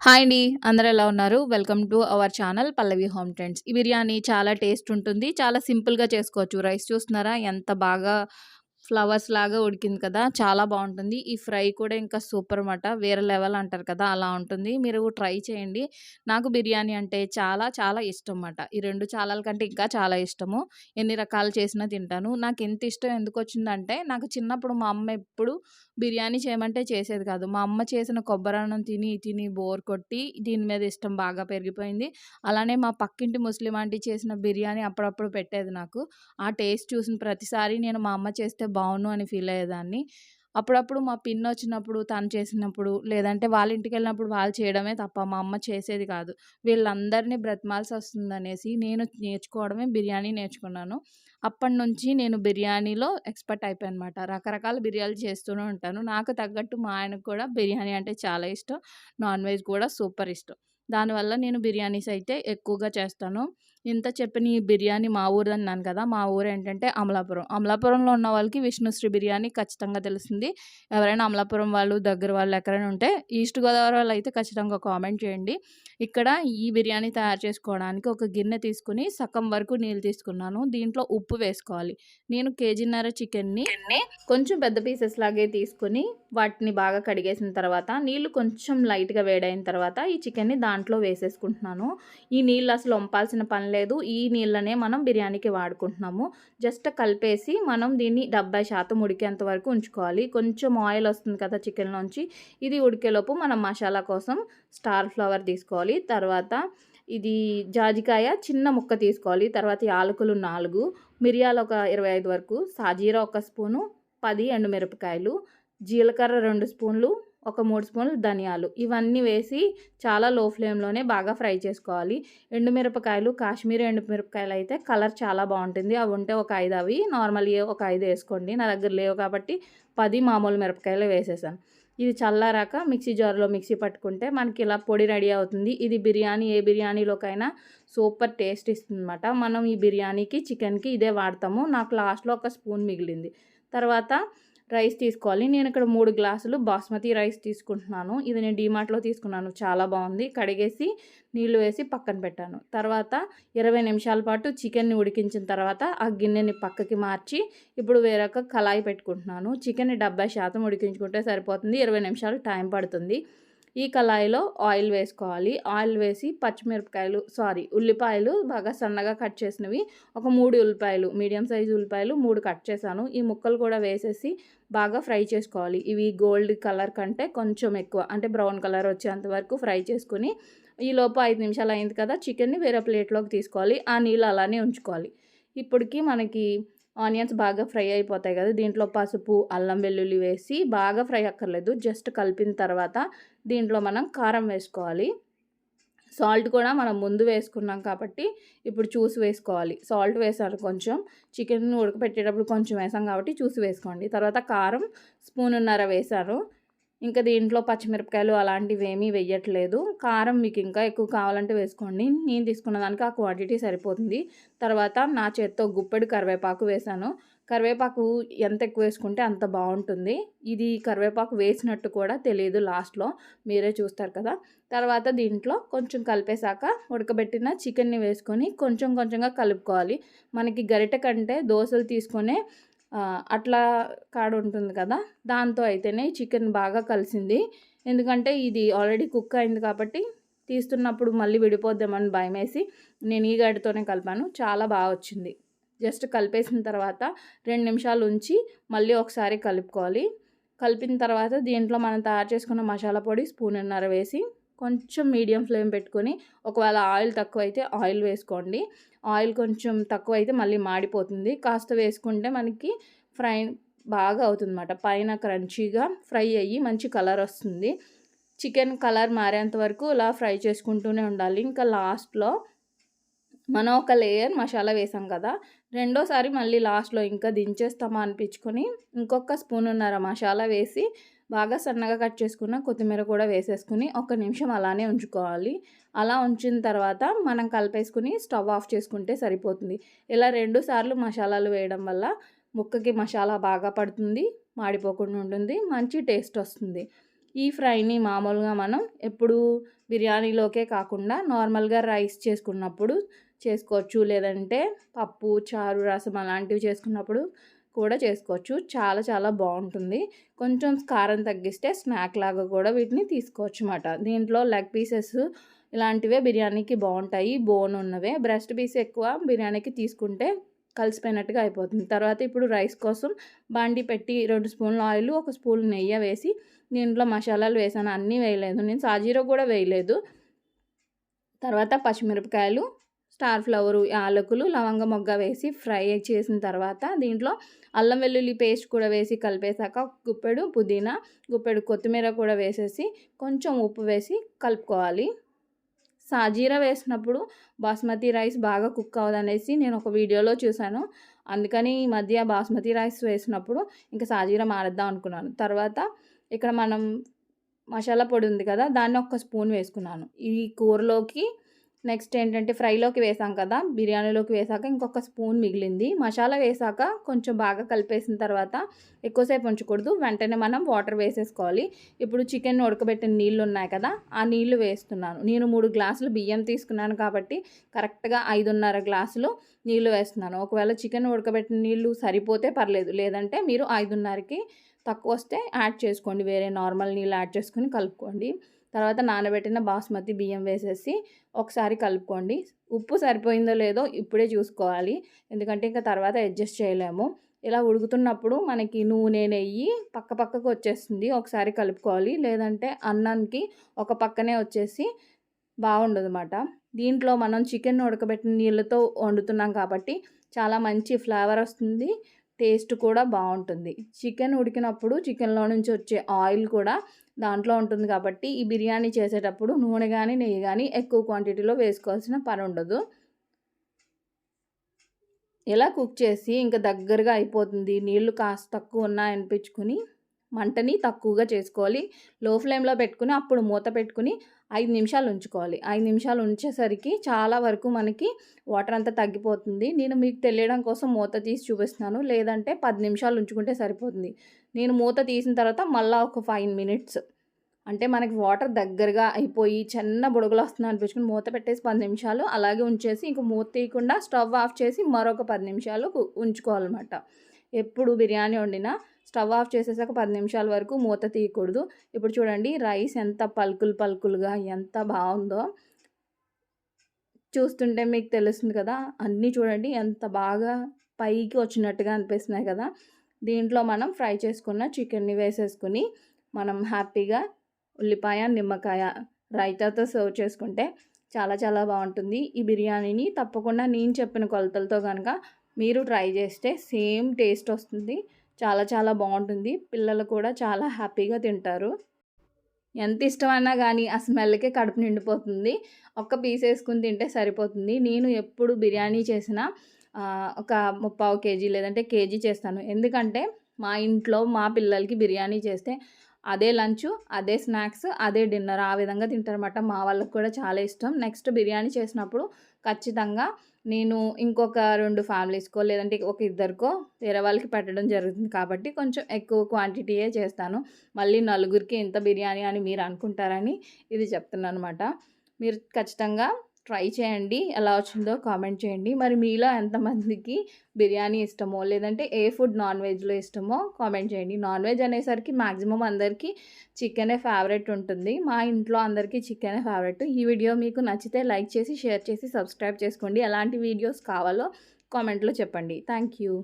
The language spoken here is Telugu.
హాయ్ అండి. అందరూ ఎలా ఉన్నారు? Welcome to our channel Pallavi home trends. ఈ బిర్యానీ చాలా టేస్ట్ ఉంటుంది. చాలా సింపుల్గా చేసుకోవచ్చు. రైస్ చూస్తున్నారా? ఎంత బాగా ఫ్లవర్స్ లాగా ఉడికింది కదా చాలా బాగుంటుంది. ఈ ఫ్రై కూడా ఇంకా సూపర్ అన్నమాట. వేరే లెవెల్ అంటారు కదా అలా ఉంటుంది. మీరు ట్రై చేయండి. నాకు బిర్యానీ అంటే చాలా చాలా ఇష్టం అన్నమాట. ఈ రెండు చాలాల కంటే ఇంకా చాలా ఇష్టము. ఎన్ని రకాలు చేసినా తింటాను. నాకు ఎంత ఇష్టం ఎందుకు వచ్చిందంటే నాకు చిన్నప్పుడు మా అమ్మ ఎప్పుడు బిర్యానీ చేయమంటే చేసేది కాదు. మా అమ్మ చేసిన కొబ్బరన్నం తిని తిని బోర్ కొట్టి దీని మీద ఇష్టం బాగా పెరిగిపోయింది. అలానే మా పక్కింటి ముస్లిం ఆంటీ చేసిన బిర్యానీ అప్పుడప్పుడు పెట్టేది నాకు. ఆ టేస్ట్ చూసిన ప్రతిసారి నేను మా అమ్మ చేస్తే బాగును అని ఫీల్ అయ్యేదాన్ని. అప్పుడప్పుడు మా పిన్ వచ్చినప్పుడు తను చేసినప్పుడు లేదంటే వాళ్ళ ఇంటికి వెళ్ళినప్పుడు వాళ్ళు చేయడమే తప్ప మా అమ్మ చేసేది కాదు. వీళ్ళందరినీ బ్రతమాల్సి వస్తుందనేసి నేను నేర్చుకోవడమే బిర్యానీ నేర్చుకున్నాను. అప్పటి నుంచి నేను బిర్యానీలో ఎక్స్పర్ట్ అయిపోయాను అనమాట రకరకాల బిర్యానీ చేస్తూనే ఉంటాను. నాకు తగ్గట్టు మా ఆయనకు కూడా బిర్యానీ అంటే చాలా ఇష్టం. నాన్ వెజ్ కూడా సూపర్ ఇష్టం. దానివల్ల నేను బిర్యానీస్ అయితే ఎక్కువగా చేస్తాను. ఇంత చెప్పిన ఈ బిర్యానీ మా ఊరు అన్నాను కదా మా ఊరు ఏంటంటే అమలాపురం. అమలాపురంలో ఉన్న వాళ్ళకి విష్ణుశ్రీ బిర్యానీ ఖచ్చితంగా తెలిసింది. ఎవరైనా అమలాపురం వాళ్ళు దగ్గర వాళ్ళు ఎక్కడైనా ఉంటే ఈస్ట్ గోదావరి వాళ్ళు అయితే ఖచ్చితంగా కామెంట్ చేయండి. ఇక్కడ ఈ బిర్యానీ తయారు చేసుకోవడానికి ఒక గిన్నె తీసుకుని సగం వరకు నీళ్ళు తీసుకున్నాను. దీంట్లో ఉప్పు వేసుకోవాలి. నేను కేజీన్నర చికెన్ని కొంచెం పెద్ద పీసెస్ లాగే తీసుకుని వాటిని బాగా కడిగేసిన తర్వాత నీళ్ళు కొంచెం లైట్గా వేడైన తర్వాత ఈ చికెన్ని దాంట్లో వేసేసుకుంటున్నాను. ఈ నీళ్ళు అసలు వంపాల్సిన పని లేదు. ఈ నీళ్ళనే మనం బిర్యానీకి వాడుకుంటున్నాము. జస్ట్ కలిపేసి మనం దీన్ని డెబ్బై శాతం ఉడికేంత వరకు ఉంచుకోవాలి. కొంచెం ఆయిల్ వస్తుంది కదా చికెన్ నుంచి ఇది ఉడికేలోపు మనం మసాలా కోసం స్టార్ ఫ్లవర్ తీసుకోవాలి. తర్వాత ఇది జాజికాయ చిన్న ముక్క తీసుకోవాలి. తర్వాత యాలకులు నాలుగు మిరియాలు ఒక ఇరవై ఐదు వరకు సాజీరా ఒక స్పూను పది ఎండుమిరపకాయలు జీలకర్ర రెండు స్పూన్లు ఒక మూడు స్పూన్లు ధనియాలు. ఇవన్నీ వేసి చాలా లో ఫ్లేమ్లోనే బాగా ఫ్రై చేసుకోవాలి. ఎండుమిరపకాయలు కాశ్మీరీ ఎండుమిరపకాయలు అయితే కలర్ చాలా బాగుంటుంది. అవి ఉంటే ఒక ఐదు అవి నార్మల్ ఒక ఐదు వేసుకోండి. నా దగ్గర లేవు కాబట్టి పది మామూలు మిరపకాయలు వేసేసాను. ఇది చల్లారాక మిక్సీ జార్లో మిక్సీ పట్టుకుంటే మనకి ఇలా పొడి రెడీ అవుతుంది. ఇది బిర్యానీ ఏ బిర్యానీలోకైనా సూపర్ టేస్ట్ ఇస్తుందన్నమాట. మనం ఈ బిర్యానీకి చికెన్కి ఇదే వాడతాము. నాకు లాస్ట్లో ఒక స్పూన్ మిగిలింది. తర్వాత రైస్ తీసుకోవాలి. నేను ఇక్కడ మూడు గ్లాసులు బాస్మతి రైస్ తీసుకుంటున్నాను. ఇది నేను డీమార్ట్లో తీసుకున్నాను. చాలా బాగుంది. కడిగేసి నీళ్ళు వేసి పక్కన పెట్టాను. తర్వాత ఇరవై నిమిషాల పాటు చికెన్ని ఉడికించిన తర్వాత ఆ గిన్నెని పక్కకి మార్చి ఇప్పుడు వేరొక కళాయి పెట్టుకుంటున్నాను. చికెన్ని డెబ్బై శాతం ఉడికించుకుంటే సరిపోతుంది. ఇరవై నిమిషాలు టైం పడుతుంది. ఈ కళాయిలో ఆయిల్ వేసుకోవాలి. ఆయిల్ వేసి పచ్చిమిరపకాయలు సారీ ఉల్లిపాయలు బాగా సన్నగా కట్ చేసినవి. ఒక మూడు ఉల్లిపాయలు మీడియం సైజు ఉల్లిపాయలు మూడు కట్ చేశాను. ఈ ముక్కలు కూడా వేసేసి బాగా ఫ్రై చేసుకోవాలి. ఇవి గోల్డ్ కలర్ కంటే కొంచెం ఎక్కువ అంటే బ్రౌన్ కలర్ వచ్చేంత వరకు ఫ్రై చేసుకుని ఈ లోపు ఐదు నిమిషాలు అయింది కదా చికెన్ని వేరే ప్లేట్లోకి తీసుకోవాలి. ఆ నీళ్ళు అలానే ఉంచుకోవాలి. ఇప్పటికి మనకి ఆనియన్స్ బాగా ఫ్రై అయిపోతాయి కదా దీంట్లో పసుపు అల్లం వెల్లుల్లి వేసి బాగా ఫ్రై అక్కర్లేదు. జస్ట్ కలిపిన తర్వాత దీంట్లో మనం కారం వేసుకోవాలి. సాల్ట్ కూడా మనం ముందు వేసుకున్నాం కాబట్టి ఇప్పుడు చూసి వేసుకోవాలి. సాల్ట్ వేసారు కొంచెం. చికెన్ ఉడకపెట్టేటప్పుడు కొంచెం వేసాం కాబట్టి చూసి వేసుకోండి. తర్వాత కారం స్పూనున్నర వేశారు ఇంకా దీంట్లో పచ్చిమిరపకాయలు అలాంటివి ఏమీ వేయట్లేదు కారం మీకు ఇంకా ఎక్కువ కావాలంటే వేసుకోండి. నేను తీసుకున్న దానికి ఆ క్వాంటిటీ సరిపోతుంది. తర్వాత నా చేత్తో గుప్పెడు కరివేపాకు వేశాను కరివేపాకు ఎంత ఎక్కువ వేసుకుంటే అంత బాగుంటుంది. ఇది కరివేపాకు వేసినట్టు కూడా తెలియదు లాస్ట్లో మీరే చూస్తారు కదా. తర్వాత దీంట్లో కొంచెం కలిపేశాక ఉడకబెట్టిన చికెన్ని వేసుకొని కొంచెం కొంచెంగా కలుపుకోవాలి. మనకి గరిట కంటే దోశలు తీసుకునే అట్లా కాడ ఉంటుంది కదా. దాంతో అయితేనే చికెన్ బాగా కలిసింది. ఎందుకంటే ఇది ఆల్రెడీ కుక్ అయింది కాబట్టి తీస్తున్నప్పుడు మళ్ళీ విడిపోద్దామని భయం వేసి నేను ఈ గడితోనే కలిపాను. చాలా బాగా వచ్చింది. జస్ట్ కలిపేసిన తర్వాత రెండు నిమిషాలు ఉంచి మళ్ళీ ఒకసారి కలుపుకోవాలి. కలిపిన తర్వాత దీంట్లో మనం తయారు చేసుకున్న మసాలా పొడి స్పూన్నర వేసి కొంచెం మీడియం ఫ్లేమ్ పెట్టుకొని ఒకవేళ ఆయిల్ తక్కువ అయితే ఆయిల్ వేసుకోండి. ఆయిల్ కొంచెం తక్కువ అయితే మళ్ళీ మాడిపోతుంది. కాస్త వేసుకుంటే మనకి ఫ్రై బాగా అవుతుందన్నమాట. పైన క్రంచీగా ఫ్రై అయ్యి మంచి కలర్ వస్తుంది. చికెన్ కలర్ మారేంత వరకు ఇలా ఫ్రై చేసుకుంటూనే ఉండాలి. ఇంకా లాస్ట్లో మనం ఒక లేయర్ మసాలా వేసాం కదా రెండోసారి మళ్ళీ లాస్ట్లో ఇంకా దించేస్తామా అనిపించుకొని ఇంకొక స్పూన్ ఉన్నర మసాలా వేసి బాగా సన్నగా కట్ చేసుకున్న కొత్తిమీర కూడా వేసేసుకుని ఒక నిమిషం అలానే ఉంచుకోవాలి. అలా ఉంచిన తర్వాత మనం కలిపేసుకుని స్టవ్ ఆఫ్ చేసుకుంటే సరిపోతుంది. ఇలా రెండు సార్లు మసాలాలు వేయడం వల్ల ముక్కకి మసాలా బాగా పడుతుంది మాడిపోకుండా ఉంటుంది మంచి టేస్ట్ వస్తుంది. ఈ ఫ్రైని మామూలుగా మనం ఎప్పుడు బిర్యానీలోకే కాకుండా నార్మల్గా రైస్ చేసుకున్నప్పుడు చేసుకోవచ్చు. లేదంటే పప్పు చారు రసం అలాంటివి చేసుకున్నప్పుడు కూడా చేసుకోవచ్చు. చాలా చాలా బాగుంటుంది. కొంచెం కారం తగ్గిస్తే స్నాక్ లాగా కూడా వీటిని తీసుకోవచ్చు అన్నమాట దీంట్లో లెగ్ పీసెస్ ఇలాంటివే బిర్యానీకి బాగుంటాయి. బోన్ ఉన్నవే. బ్రెస్ట్ పీస్ ఎక్కువ బిర్యానీకి తీసుకుంటే కలిసిపోయినట్టుగా అయిపోతుంది. తర్వాత ఇప్పుడు రైస్ కోసం బాండి పెట్టి రెండు స్పూన్ల ఆయిల్ ఒక స్పూన్ నెయ్యి వేసి దీంట్లో మసాలాలు వేసాను. అన్నీ వేయలేదు. నేను సాజీరో కూడా వేయలేదు. తర్వాత పచ్చిమిరపకాయలు స్టార్ ఫ్లవరు యాలకులు లవంగ మొగ్గ వేసి ఫ్రై చేసిన తర్వాత దీంట్లో అల్లం వెల్లుల్లి పేస్ట్ కూడా వేసి కలిపేశాక గుప్పెడు పుదీనా గుప్పెడు కొత్తిమీర కూడా వేసేసి కొంచెం ఉప్పు వేసి కలుపుకోవాలి. సాజీరా వేసినప్పుడు బాస్మతి రైస్ బాగా కుక్ అవ్వదనేసి నేను ఒక వీడియోలో చూశాను. అందుకని ఈ మధ్య బాస్మతి రైస్ వేసినప్పుడు ఇంకా సాజీరా మారేద్దాం అనుకున్నాను. తర్వాత ఇక్కడ మనం మసాలా పొడి ఉంది కదా దాన్ని ఒక స్పూన్ వేసుకున్నాను. ఈ కూరలోకి నెక్స్ట్ ఏంటంటే ఫ్రైలోకి వేసాం కదా బిర్యానీలోకి వేసాక ఇంకొక స్పూన్ మిగిలింది. మసాలా వేసాక కొంచెం బాగా కలిపేసిన తర్వాత ఎక్కువసేపు ఉంచకూడదు. వెంటనే మనం వాటర్ వేసేసుకోవాలి. ఇప్పుడు చికెన్ ఉడకబెట్టిన నీళ్ళు ఉన్నాయి కదా ఆ నీళ్ళు వేస్తున్నాను. నేను మూడు గ్లాసులు బియ్యం తీసుకున్నాను కాబట్టి కరెక్ట్గా ఐదున్నర గ్లాసులు నీళ్ళు వేస్తున్నాను. ఒకవేళ చికెన్ ఉడకబెట్టిన నీళ్ళు సరిపోతే పర్లేదు. లేదంటే మీరు ఐదున్నరకి తక్కువ వస్తే యాడ్ చేసుకోండి. వేరే నార్మల్ నీళ్ళు యాడ్ చేసుకొని కలుపుకోండి. తర్వాత నానబెట్టిన బాస్మతి బియ్యం వేసేసి ఒకసారి కలుపుకోండి. ఉప్పు సరిపోయిందో లేదో ఇప్పుడే చూసుకోవాలి. ఎందుకంటే ఇంకా తర్వాత అడ్జస్ట్ చేయలేము. ఇలా ఉడుకుతున్నప్పుడు మనకి నూనె నెయ్యి పక్క పక్కకు వచ్చేస్తుంది. ఒకసారి కలుపుకోవాలి. లేదంటే అన్నానికి ఒక పక్కనే వచ్చేసి బాగుండదు అన్నమాట దీంట్లో మనం చికెన్ ఉడకబెట్టిన నీళ్ళతో వండుతున్నాం కాబట్టి చాలా మంచి ఫ్లేవర్ వస్తుంది. టేస్ట్ కూడా బాగుంటుంది. చికెన్ ఉడికినప్పుడు చికెన్లో నుంచి వచ్చే ఆయిల్ కూడా దాంట్లో ఉంటుంది కాబట్టి ఈ బిర్యానీ చేసేటప్పుడు నూనె కానీ నెయ్యి కానీ ఎక్కువ క్వాంటిటీలో వేసుకోవాల్సిన పని ఉండదు. ఇలా కుక్ చేసి ఇంకా దగ్గరగా అయిపోతుంది నీళ్ళు కాస్త తక్కువ ఉన్నాయనిపించుకుని మంటని తక్కువగా చేసుకోవాలి. లో ఫ్లేమ్లో పెట్టుకుని అప్పుడు మూత పెట్టుకుని ఐదు నిమిషాలు ఉంచుకోవాలి. ఐదు నిమిషాలు ఉంచేసరికి చాలా వరకు మనకి వాటర్ అంతా తగ్గిపోతుంది. నేను మీకు తెలియడం కోసం మూత తీసి చూపిస్తున్నాను. లేదంటే పది నిమిషాలు ఉంచుకుంటే సరిపోతుంది. నేను మూత తీసిన తర్వాత మళ్ళీ ఒక ఫైవ్ మినిట్స్. అంటే మనకి వాటర్ దగ్గరగా అయిపోయి చిన్న బుడగలు వస్తుంది అనిపించుకుని మూత పెట్టేసి పది నిమిషాలు అలాగే ఉంచేసి ఇంక మూత తీయకుండా స్టవ్ ఆఫ్ చేసి మరొక పది నిమిషాలు ఉంచుకోవాలన్నమాట. ఎప్పుడు బిర్యానీ వండినా స్టవ్ ఆఫ్ చేసేసాక పది నిమిషాల వరకు మూత తీయకూడదు. ఇప్పుడు చూడండి రైస్ ఎంత పలుకులు పలుకులుగా ఎంత బాగుందో. చూస్తుంటే మీకు తెలుస్తుంది కదా అన్నీ చూడండి ఎంత బాగా పైకి వచ్చినట్టుగా అనిపిస్తున్నాయి కదా. దీంట్లో మనం ఫ్రై చేసుకున్న చికెన్ని వేసేసుకుని మనం హ్యాపీగా ఉల్లిపాయ నిమ్మకాయ రైతాతో సర్వ్ చేసుకుంటే చాలా చాలా బాగుంటుంది. ఈ బిర్యానీని తప్పకుండా నేను చెప్పిన కొలతలతో కనుక మీరు ట్రై చేస్తే సేమ్ టేస్ట్ వస్తుంది. చాలా చాలా బాగుంటుంది. పిల్లలు కూడా చాలా హ్యాపీగా తింటారు. ఎంత ఇష్టమైనా కానీ ఆ స్మెల్కే కడుపు నిండిపోతుంది. ఒక్క పీస్ వేసుకుని తింటే సరిపోతుంది. నేను ఎప్పుడు బిర్యానీ చేసిన ఒక ముప్పావు కేజీ లేదంటే కేజీ చేస్తాను. ఎందుకంటే మా ఇంట్లో మా పిల్లలకి బిర్యానీ చేస్తే అదే లంచ్ అదే స్నాక్స్ అదే డిన్నర్ ఆ విధంగా తింటారన్నమాట. మా వాళ్ళకి కూడా చాలా ఇష్టం. నెక్స్ట్ బిర్యానీ చేసినప్పుడు ఖచ్చితంగా నేను ఇంకొక రెండు ఫ్యామిలీస్కో లేదంటే ఒక ఇద్దరికో వేరే వాళ్ళకి పెట్టడం జరుగుతుంది కాబట్టి కొంచెం ఎక్కువ క్వాంటిటీయే చేస్తాను. మళ్ళీ నలుగురికి ఇంత బిర్యానీ అని మీరు అనుకుంటారని ఇది చెప్తున్నాను అనమాట మీరు ఖచ్చితంగా ట్రై చేయండి. ఎలా వచ్చిందో కామెంట్ చేయండి. మరి మీలో ఎంతమందికి బిర్యానీ ఇష్టమో లేదంటే ఏ ఫుడ్ నాన్ వెజ్లో ఇష్టమో కామెంట్ చేయండి. నాన్ వెజ్ అనేసరికి మ్యాక్సిమం అందరికీ చికెనే ఫేవరెట్ ఉంటుంది. మా ఇంట్లో అందరికీ చికెనే ఫేవరెట్. ఈ వీడియో మీకు నచ్చితే లైక్ చేసి షేర్ చేసి సబ్స్క్రైబ్ చేసుకోండి. ఎలాంటి వీడియోస్ కావాలో కామెంట్లో చెప్పండి. Thank you